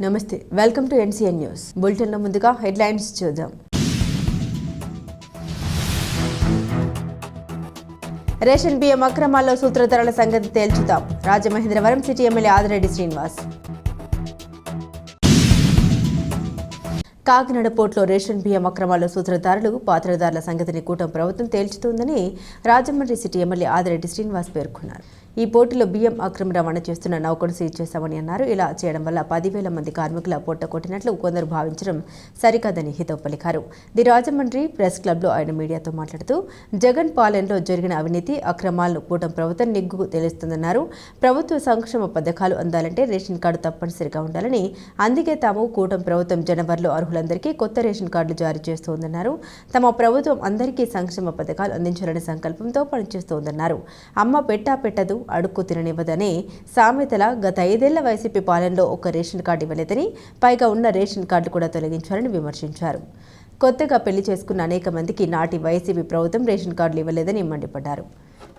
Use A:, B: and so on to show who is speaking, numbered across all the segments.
A: నమస్తే welcome to NCN news బులెటిన్లో ముందుగా హెడ్లైన్స్ చూద్దాం. రేషన్ బియ్యం అక్రమాల్లో సూత్రధారుల సంగతి తేల్చుతాం రాజమహేంద్రవరం సిటీ ఎమ్మెల్యే ఆదిరెడ్డి శ్రీనివాస్. కాకినాడ పోర్టులో రేషన్ బియ్యం అక్రమాల్లో సూత్రధారులు పాత్రధారుల సంగతిని కూటమి ప్రభుత్వం తేల్చుతోందని రాజమండ్రి సిటీ ఎమ్మెల్యే ఆదిరెడ్డి శ్రీనివాస్ పేర్కొన్నారు. ఈ పోర్టులో బియ్యం అక్రమ రవాణా చేస్తున్న నౌకను సీజ్ చేశామని అన్నారు. ఇలా చేయడం వల్ల పదివేల మంది కార్మికుల పొట్ట కొట్టినట్లు కొందరు భావించడం సరికాదని హితవు పలికారు. ది రాజమండ్రి ప్రెస్ క్లబ్లో ఆయన మీడియాతో మాట్లాడుతూ జగన్ పాలనలో జరిగిన అవినీతి అక్రమాలను కూటమి ప్రభుత్వం నిగ్గు తెలుస్తుందన్నారు ప్రభుత్వ సంక్షేమ పథకాలు అందాలంటే రేషన్ కార్డు తప్పనిసరిగా ఉండాలని అందుకే తాము కూటమి ప్రభుత్వం జనవరిలో అర్హులందరికీ కొత్త రేషన్ కార్డులు జారీ చేస్తోందన్నారు. తమ ప్రభుత్వం అందరికీ సంక్షేమ పథకాలు అందించాలనే సంకల్పంతో పనిచేస్తోందన్నారు. అమ్మ పెట్టా పెట్టదు అడుక్కు తిననివ్వదనే సామెతల గత ఐదేళ్ళ వైసీపీ పాలనలో ఒక రేషన్ కార్డు ఇవ్వలేదని పైగా ఉన్న రేషన్ కార్డు కూడా తొలగించారని విమర్శించారు. కొత్తగా పెళ్ళి చేసుకున్న అనేక మందికి నాటి వైసీపీ ప్రభుత్వం రేషన్ కార్డులు ఇవ్వలేదని మండిపడ్డారు.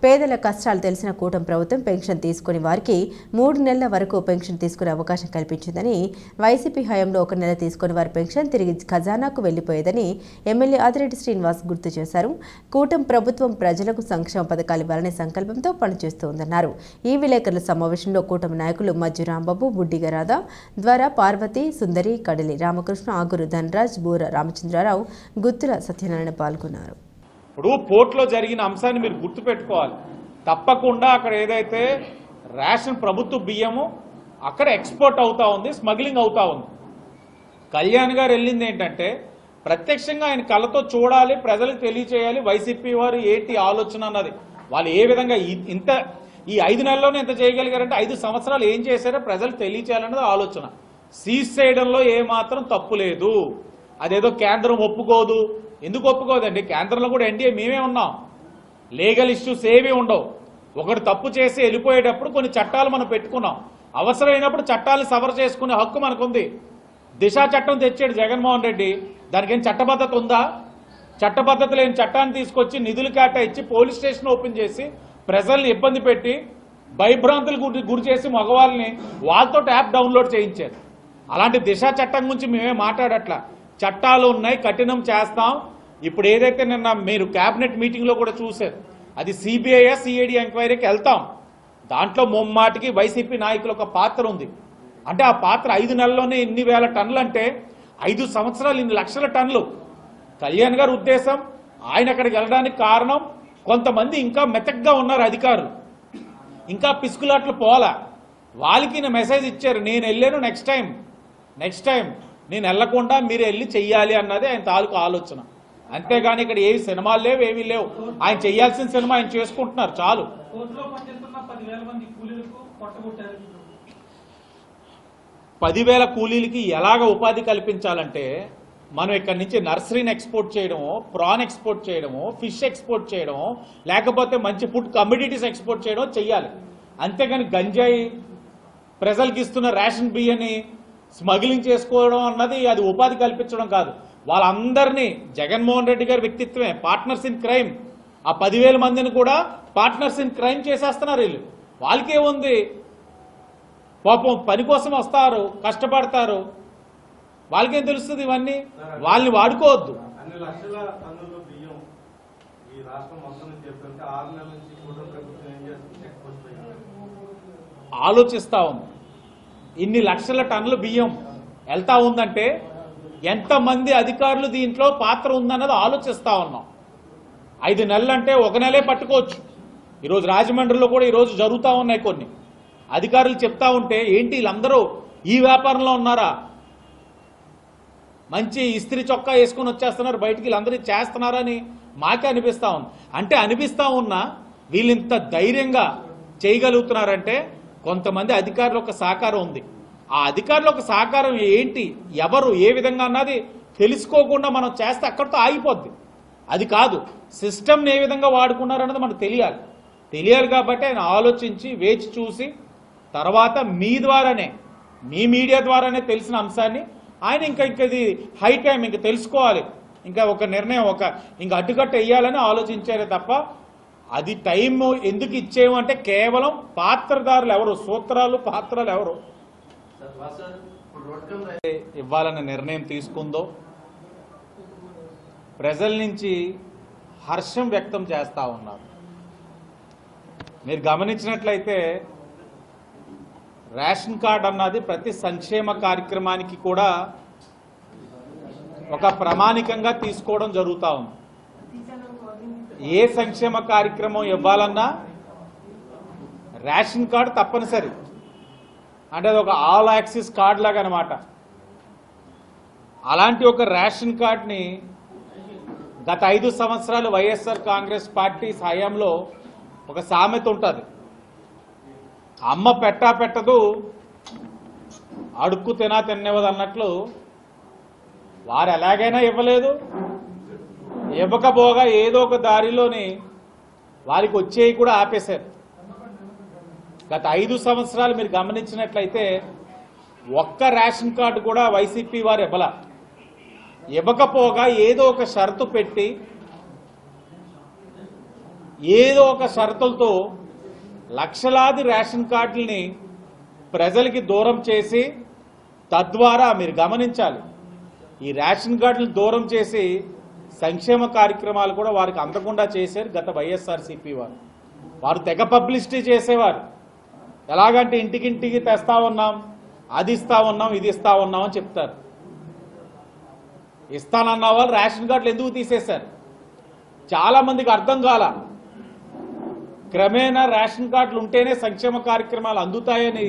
A: పేదల కష్టాలు తెలిసిన కూటమి ప్రభుత్వం పెన్షన్ తీసుకుని వారికి మూడు నెలల వరకు పెన్షన్ తీసుకునే అవకాశం కల్పించిందని వైసీపీ హయాంలో ఒక నెల తీసుకుని వారి పెన్షన్ తిరిగి ఖజానాకు వెళ్ళిపోయేదని ఎమ్మెల్యే ఆదిరెడ్డి శ్రీనివాస్ గుర్తు చేశారు. కూటమి ప్రభుత్వం ప్రజలకు సంక్షేమ పథకాలు ఇవ్వాలనే సంకల్పంతో పనిచేస్తోందన్నారు ఈ విలేకరుల సమావేశంలో కూటమి నాయకులు మజ్జు రాంబాబు బుడ్డిగ రాధా ద్వారా పార్వతి సుందరి కడలి రామకృష్ణ ఆగురు ధనరాజ్ బూర రామచంద్రారావు గుత్తుల సత్యనారాయణ పాల్గొన్నారు.
B: ఇప్పుడు పోర్ట్లో జరిగిన అంశాన్ని మీరు గుర్తుపెట్టుకోవాలి. తప్పకుండా అక్కడ ఏదైతే రేషన్ ప్రభుత్వ బియ్యము అక్కడ ఎక్స్పోర్ట్ అవుతా ఉంది స్మగ్లింగ్ అవుతా ఉంది. కళ్యాణ్ గారు వెళ్ళింది ఏంటంటే ప్రత్యక్షంగా ఆయన కళ్ళతో చూడాలి ప్రజలకు తెలియచేయాలి వైసీపీ వారు ఏంటి ఆలోచన అన్నది. వాళ్ళు ఏ విధంగా ఇంత ఈ ఐదు నెలల్లోనే ఎంత చేయగలిగారంటే ఐదు సంవత్సరాలు ఏం చేశారో ప్రజలు తెలియచేయాలన్నది ఆలోచన. సీజ్ చేయడంలో ఏమాత్రం తప్పు లేదు. అదేదో కేంద్రం ఒప్పుకోదు ఎందుకు ఒప్పుకోదండి? కేంద్రంలో కూడా ఎన్డీఏ మేమే ఉన్నాం. లీగల్ ఇష్యూస్ ఏమీ ఉండవు. ఒకటి తప్పు చేసి వెళ్ళిపోయేటప్పుడు కొన్ని చట్టాలు మనం పెట్టుకున్నాం. అవసరమైనప్పుడు చట్టాలను సవర్ చేసుకునే హక్కు మనకుంది. దిశా చట్టం తెచ్చాడు జగన్మోహన్ రెడ్డి. దానికి చట్టబద్ధత ఉందా? చట్టబద్ధత లేని చట్టాన్ని తీసుకొచ్చి నిధులు కేటాయించి పోలీస్ స్టేషన్ ఓపెన్ చేసి ప్రజల్ని ఇబ్బంది పెట్టి భయభ్రాంతులు గురి గురి చేసి మగవాళ్ళని వాళ్ళతో యాప్ డౌన్లోడ్ చేయించారు. అలాంటి దిశా చట్టం గురించి మేమే మాట్లాడట్లా. చట్టాలు ఉన్నాయి కఠినం చేస్తాం. ఇప్పుడు ఏదైతే నిన్న మీరు క్యాబినెట్ మీటింగ్లో కూడా చూశారు అది సిబిఐ సిఐడి ఎంక్వైరీకి వెళ్తాం. దాంట్లో ముమ్మాటికి వైసీపీ నాయకుల ఒక పాత్ర ఉంది. అంటే ఆ పాత్ర ఐదు నెలల్లోనే ఎన్ని వేల టన్నులు అంటే ఐదు సంవత్సరాలు ఇన్ని లక్షల టన్నులు. కళ్యాణ్ గారు ఉద్దేశం ఆయన అక్కడికి వెళ్ళడానికి కారణం కొంతమంది ఇంకా మెతగ్గా ఉన్నారు అధికారులు. ఇంకా పిసుకులాట్లు పోలా. వాళ్ళకి నేను మెసేజ్ ఇచ్చారు నేను వెళ్ళాను నెక్స్ట్ టైం నెక్స్ట్ టైం నేను వెళ్ళకుండా మీరు వెళ్ళి చెయ్యాలి అన్నది ఆయన తాలూకు ఆలోచన. అంతేగాని ఇక్కడ ఏవి సినిమాలు లేవు ఏమీ లేవు. ఆయన చేయాల్సిన సినిమా ఆయన చేసుకుంటున్నారు చాలు.
C: పదివేల కూలీలకి
B: ఎలాగ ఉపాధి కల్పించాలంటే మనం ఇక్కడ నుంచి నర్సరీని ఎక్స్పోర్ట్ చేయడము ప్రాన్ ఎక్స్పోర్ట్ చేయడము ఫిష్ ఎక్స్పోర్ట్ చేయడము లేకపోతే మంచి ఫుడ్ కమ్యూడిటీస్ ఎక్స్పోర్ట్ చేయడం చెయ్యాలి. అంతేగాని గంజాయి ప్రజలకు ఇస్తున్న రేషన్ బియ్యని స్మగ్లింగ్ చేసుకోవడం అన్నది అది ఉపాధి కల్పించడం కాదు. వాళ్ళందరినీ జగన్మోహన్ రెడ్డి గారి వ్యక్తిత్వమే పార్ట్నర్స్ ఇన్ క్రైమ్ ఆ పదివేల మందిని కూడా పార్ట్నర్స్ ఇన్ క్రైమ్ చేసేస్తున్నారు వీళ్ళు. వాళ్ళకేముంది పాపం పని కోసం వస్తారు కష్టపడతారు. వాళ్ళకేం తెలుస్తుంది ఇవన్నీ? వాళ్ళని వాడుకోవద్దు. ఆలోచిస్తా ఉంది. ఇన్ని లక్షల టన్నుల బియ్యం వెళ్తా ఉందంటే ఎంతమంది అధికారులు దీంట్లో పాత్ర ఉందన్నది ఆలోచిస్తూ ఉన్నాం. ఐదు నెలలంటే ఒక నెలే పట్టుకోవచ్చు. ఈరోజు రాజమండ్రిలో కూడా ఈరోజు జరుగుతూ ఉన్నాయి కొన్ని. అధికారులు చెప్తా ఉంటే ఏంటి వీళ్ళందరూ ఈ వ్యాపారంలో ఉన్నారా? మంచి ఇస్త్రీ చొక్కా వేసుకొని వచ్చేస్తున్నారు బయటికి వీళ్ళందరూ చేస్తున్నారని మాకే అనిపిస్తూ ఉంది. అంటే అనిపిస్తూ ఉన్నా వీళ్ళు ఇంత ధైర్యంగా చేయగలుగుతున్నారంటే కొంతమంది అధికారుల యొక్క సహకారం ఉంది. ఆ అధికారుల సహకారం ఏంటి? ఎవరు ఏ విధంగా అన్నది తెలుసుకోకుండా మనం చేస్తే అక్కడితో ఆగిపోద్ది. అది కాదు సిస్టమ్ని ఏ విధంగా వాడుకున్నారన్నది మనకు తెలియాలి. తెలియాలి కాబట్టి ఆయన ఆలోచించి వేచి చూసి తర్వాత మీ ద్వారానే మీ మీడియా ద్వారానే తెలిసిన అంశాన్ని ఆయన ఇంకా ఇంకా ఇది హై టైం ఇంకా తెలుసుకోవాలి. ఇంకా ఒక నిర్ణయం ఒక ఇంకా అడ్డుకట్ట వేయాలని ఆలోచించారే తప్ప అది టైం ఎందుకు ఇచ్చేయమంటే కేవలం పాత్రదారులు ఎవరు సూత్రాలు పాత్రలు ఎవరు ఇవ్వాలన్న నిర్ణయం తీసుకుందో ప్రజల నుంచి హర్షం వ్యక్తం చేస్తూ ఉన్నారు. మీరు గమనించినట్లయితే రేషన్ కార్డ్ అన్నది ప్రతి సంక్షేమ కార్యక్రమానికి కూడా ఒక ప్రామాణికంగా తీసుకోవడం జరుగుతూ ఉంది. ఏ సంక్షేమ కార్యక్రమం ఇవ్వాలన్నా రేషన్ కార్డు తప్పనిసరి. అంటే అది ఒక ఆల్ యాక్సిస్ కార్డ్ లాగా అనమాట అలాంటి ఒక రేషన్ కార్డ్ని గత ఐదు సంవత్సరాలు వైఎస్ఆర్ కాంగ్రెస్ పార్టీ సాయంలో ఒక సామెత ఉంటుంది. అమ్మ పెట్టా పెట్టదు అడుక్కు తినా తినేవదు అన్నట్లు వారు ఎలాగైనా ఇవ్వలేదు. ఇవ్వకపోగా ఏదో ఒక దారిలోని వారికి వచ్చేవి కూడా ఆపేశారు. గత ఐదు సంవత్సరాలు మీరు గమనించినట్లయితే ఒక్క రేషన్ కార్డు కూడా వైసీపీ వారు ఇవ్వల. ఇవ్వకపోగా ఏదో ఒక షరతు పెట్టి ఏదో ఒక షరతులతో లక్షలాది రేషన్ కార్డుల్ని ప్రజలకి దూరం చేసి తద్వారా మీరు గమనించాలి. ఈ రేషన్ కార్డులు దూరం చేసి సంక్షేమ కార్యక్రమాలు కూడా వారికి అందకుండా చేశారు గత వైఎస్ఆర్సీపీ వారు. వారు తెగ పబ్లిసిటీ చేసేవారు. ఎలాగంటే ఇంటికింటికి తెస్తా ఉన్నాం అది ఇస్తా ఉన్నాం ఇది ఇస్తా ఉన్నాం అని చెప్తారు. ఇస్తానన్న వాళ్ళు రేషన్ కార్డులు ఎందుకు తీసేశారు? చాలా మందికి అర్థం కాల. క్రమేణా రేషన్ కార్డులు ఉంటేనే సంక్షేమ కార్యక్రమాలు అందుతాయని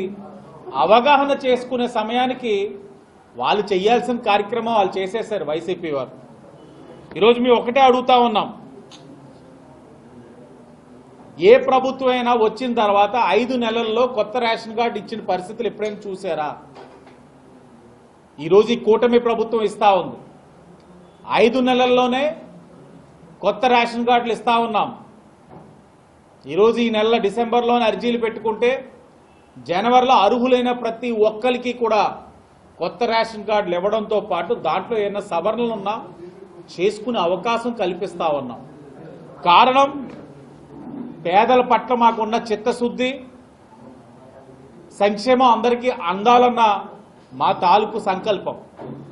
B: అవగాహన చేసుకునే సమయానికి వాళ్ళు చేయాల్సిన కార్యక్రమం వాళ్ళు చేసేశారు వైసీపీ వారు. ఈరోజు మేము ఒకటే అడుగుతా ఉన్నాం. ఏ ప్రభుత్వం అయినా వచ్చిన తర్వాత ఐదు నెలల్లో కొత్త రేషన్ కార్డు ఇచ్చిన పరిస్థితులు ఎప్పుడైనా చూసారా? ఈరోజు ఈ కూటమి ప్రభుత్వం ఇస్తా ఉంది. ఐదు నెలల్లోనే కొత్త రేషన్ కార్డులు ఇస్తా ఉన్నాం. ఈరోజు ఈ నెల డిసెంబర్లోనే అర్జీలు పెట్టుకుంటే జనవరిలో అర్హులైన ప్రతి ఒక్కరికి కూడా కొత్త రేషన్ కార్డులు ఇవ్వడంతో పాటు దాంట్లో ఏమైనా సవరణలు ఉన్నా చేసుకునే అవకాశం కల్పిస్తా ఉన్నాం. కారణం పేదల పట్ల మాకున్న చిత్తశుద్ధి సంక్షేమం అందరికీ అందాలన్న మా తాలూకు సంకల్పం.